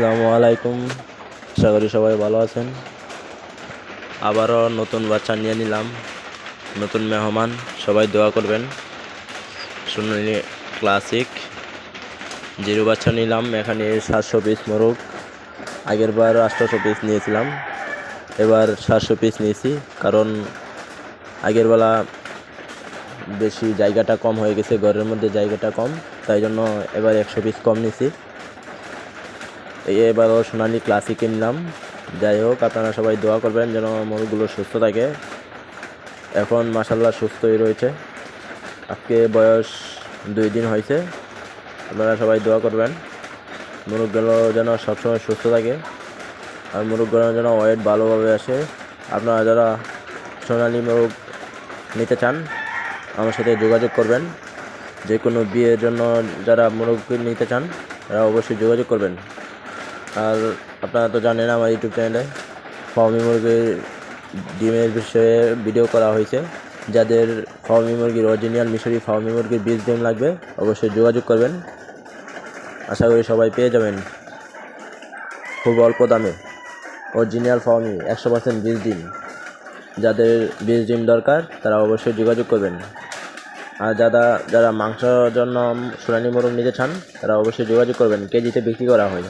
আসসালামু আলাইকুম। আশা করি সবাই ভালো আছেন। আবারও নতুন বাচ্চা নিয়ে নিলাম। নতুন মেহমান, সবাই দোয়া করবেন। শুনুন ক্লাসিক। জিরো বাচ্চা নিলাম, এখানে সাতশো পিস মোরগ। আগের বার আটশোশো পিস নিয়েছিলাম। এবার সাতশো পিস নিয়েছি, কারণ আগের বেলা বেশি জায়গাটা কম হয়ে গেছে, ঘরের মধ্যে জায়গাটা কম। তাই জন্য এবার একশো পিস কম নিয়েছি। এবারও সোনালি ক্লাসিক কিনলাম যাই হোক, আপনারা সবাই দোয়া করবেন যেন মোরগগুলো সুস্থ থাকে। এখন মাসাল্লাহ সুস্থই রয়েছে। আজকে বয়স দুই দিন হয়েছে। আপনারা সবাই দোয়া করবেন। মোরগগুলো যেন সবসময় সুস্থ থাকে আর মোরগগুলো যেন ওয়েট ভালোভাবে আসে। আপনারা যারা সোনালি মোরগ নিতে চান, আমার সাথে যোগাযোগ করবেন। যে কোনো বিয়ের জন্য যারা মোরগ নিতে চান, তারা অবশ্যই যোগাযোগ করবেন। আর আপনারা তো জানেন আমার ইউটিউব চ্যানেলে ফার্মি মুরগির ডিমের বিষয়ে ভিডিও করা হয়েছে। যাদের ফার্মি মুরগির অরিজিনাল মিশরি ফার্মি মুরগির বীজ ডিম লাগবে, অবশ্যই যোগাযোগ করবেন। আশা করি সবাই পেয়ে যাবেন। খুব অল্প দামে অরিজিনাল ফার্মি, একশো পার্সেন্ট বীজ ডিম। যাদের বীজ ডিম দরকার, তারা অবশ্যই যোগাযোগ করবেন। আর যারা যারা মাংসর জন্য সোনালি মোরগ নিতে চান, তারা অবশ্যই যোগাযোগ করবেন। কেজিতে বিক্রি করা হয়।